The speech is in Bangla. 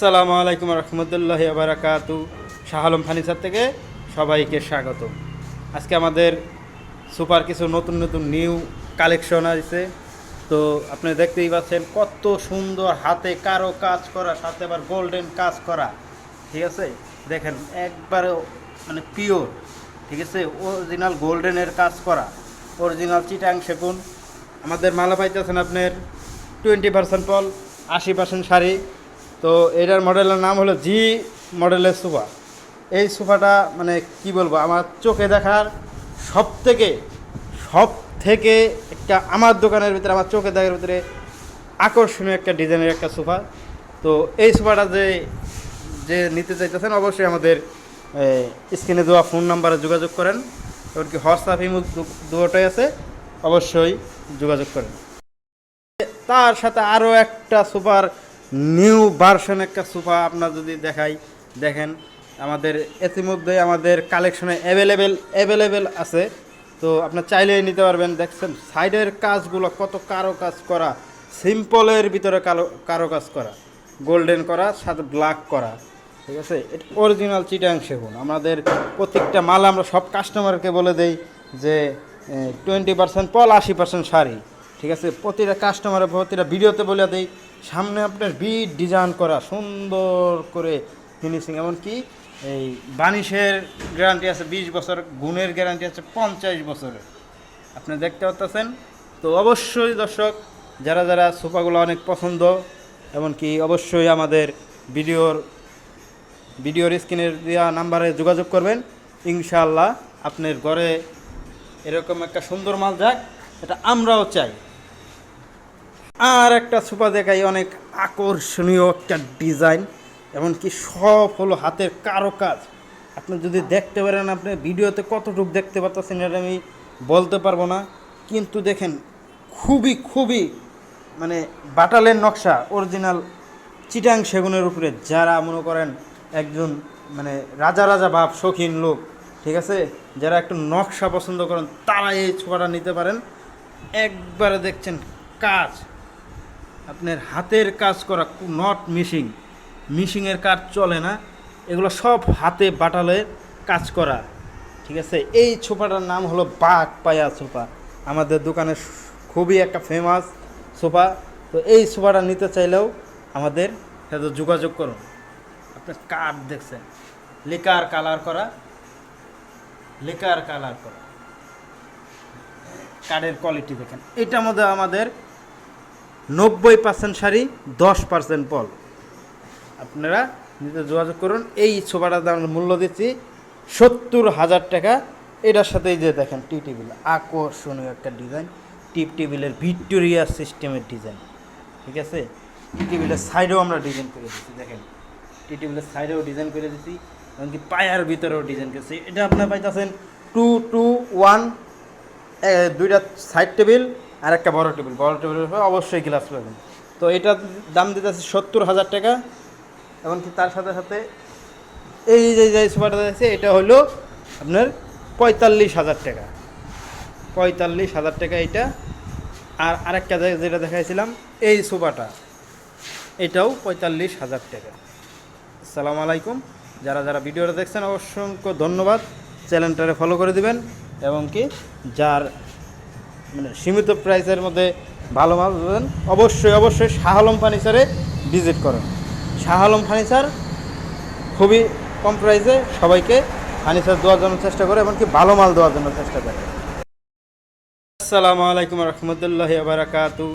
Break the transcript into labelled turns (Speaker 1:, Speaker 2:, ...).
Speaker 1: আসসালামু আলাইকুম রহমতুল্লাহ বারাকাতু শাহ আলম ফার্নিচার থেকে সবাইকে স্বাগত। আজকে আমাদের সুপার কিছু নতুন নতুন নিউ কালেকশন আছে। তো আপনি দেখতেই পাচ্ছেন কত সুন্দর হাতে কারও কাজ করা, সাথে আবার গোল্ডেন কাজ করা। ঠিক আছে? দেখেন একবারে মানে পিওর ঠিক আছে? অরিজিনাল গোল্ডেনের কাজ করা। অরিজিনাল চিটাং সেগুন। আমাদের মালা পাইতেছেন আপনার টোয়েন্টি পার্সেন্ট পল আশি পার্সেন্ট শাড়ি। তো এটার মডেলের নাম হলো জি মডেলের সোফা। এই সোফাটা মানে কি বলব, আমার চোখে দেখার সব থেকে সব থেকে একটা আমার দোকানের ভিতরে, আমার চোখে দেখার ভিতরে আকর্ষণীয় একটা ডিজাইনের একটা সোফা। তো এই সোফাটা যে যে নিতে চাইতেছেন, অবশ্যই আমাদের স্ক্রিনে দেওয়া ফোন নাম্বারে যোগাযোগ করেন। এমনকি হোয়াটসঅ্যাপ, ইমো দুটোই আছে, অবশ্যই যোগাযোগ করেন। তার সাথে আরও একটা সুপার নিউ ভার্সন একটা সোফা আপনার যদি দেখাই, দেখেন, আমাদের ইতিমধ্যে আমাদের কালেকশনে অ্যাভেলেবেল অ্যাভেলেবেল আছে। তো আপনার চাইলেই নিতে পারবেন, দেখছেন, সাইডের কাজগুলো কত কারও কাজ করা, সিম্পলের ভিতরে কালো কারও কাজ করা, গোল্ডেন করা, সাথে ব্ল্যাক করা, ঠিক আছে? এটা অরিজিনাল চিটাং সেগুন। আমাদের প্রত্যেকটা মাল আমরা সব কাস্টমারকে বলে দেই যে টোয়েন্টি পার্সেন্ট পল আশি পার্সেন্ট শাড়ি, ঠিক আছে? প্রতিটা কাস্টমারের প্রতিটা ভিডিওতে বলে দেই সামনে আপনার বিট ডিজাইন করা, সুন্দর করে ফিনিশিং এমনকি এই বানিশের গ্যারান্টি আছে, বিশ বছর, গুণের গ্যারান্টি আছে, পঞ্চাশ বছরের। আপনি দেখতে পাচ্ছেন তো অবশ্যই দর্শক, যারা যারা সোফাগুলো অনেক পছন্দ, এমনকি অবশ্যই আমাদের ভিডিওর ভিডিওর স্ক্রিনের দেওয়া নাম্বারে যোগাযোগ করবেন। ইনশাআল্লাহ আপনার ঘরে এরকম একটা সুন্দর মাল যাক, এটা আমরাও চাই। আর একটা সুপা দেখাই, অনেক আকর্ষণীয় একটা ডিজাইন, এমনকি সব হলো হাতের কারও কাজ আপনি যদি দেখতে পারেন আপনি ভিডিওতে কতটুকু দেখতে পাচ্ছেন এটা আমি বলতে পারব না, কিন্তু দেখেন খুবই খুবই মানে বাটালের নকশা, অরিজিনাল চিটাং সেগুনের উপরে যারা মনে করেন একজন মানে রাজা রাজা ভাব শৌখিন লোক, ঠিক আছে? যারা একটু নকশা পছন্দ করেন, তারা এই ছোপাটা নিতে পারেন। একবারে দেখছেন কাজ। আপনার হাতের কাজ করা নট মিশিং মিশিংয়ের কাজ চলে না, এগুলো সব হাতে বাটালের কাজ করা। ঠিক আছে? এই সোফাটার নাম হলো বাঘ পায়া সোফা। আমাদের দোকানে খুবই একটা ফেমাস সোফা। তো এই সোফাটা নিতে চাইলেও আমাদের সাথে যোগাযোগ করুন। আপনার কাঠ দেখছেন। লেকার কালার করা। লেকার কালার করা। কার্ডের কোয়ালিটি দেখেন। এটার মধ্যে আমাদের নব্বই পার্সেন্ট শাড়ি, দশ পার্সেন্ট পল। আপনারা নিতে যোগাযোগ করুন। এই সোফাটার দাম মূল্য দিচ্ছি সত্তর হাজার টাকা। এটার সাথেই যে দেখেন, টি টেবিল। আকর্ষণীয় একটা ডিজাইন। টিপ টেবিলের ভিক্টোরিয়া সিস্টেমের ডিজাইন। ঠিক আছে? টি টেবিলের সাইডেও আমরা ডিজাইন করে দিচ্ছি, দেখেন। টি টেবিলের সাইডেও ডিজাইন করে দিচ্ছি, এমনকি পায়ার ভিতরেও ডিজাইন করেছি এটা আপনার পাইতেছেন টু টু ওয়ান দুইটা সাইড টেবিল। আর একটা বড় টেবিল, বড় টেবিলের উপরে অবশ্যই গ্লাস পাবেন। তো এটার দাম দিতেছে সত্তর হাজার টাকা, এমনকি তার সাথে সাথে এই যে যে সোফাটা আছে এটা হলো আপনার পঁয়তাল্লিশ হাজার টাকা। পঁয়তাল্লিশ হাজার টাকা এটা। আর আরেকটা যেটা দেখাইছিলাম, এই সোফাটা, এটাও পঁয়তাল্লিশ হাজার টাকা। আসসালামু আলাইকুম। যারা যারা ভিডিওটা দেখছেন, অসংখ্য ধন্যবাদ। চ্যানেলটারে ফলো করে দিবেন, এবং কি, যার মানে সীমিত প্রাইসের মধ্যে ভালো মাল পাবেন। অবশ্যই অবশ্যই শাহ আলম ফার্নিচারে ভিজিট করেন। শাহ আলম ফার্নিচার খুবই কম প্রাইসে সবাইকে ফার্নিচার দেওয়ার জন্য চেষ্টা করে, এমনকি ভালো মাল দেওয়ার জন্য চেষ্টা করে। আসসালামু আলাইকুম রহমতুল্লাহ বারাকাতু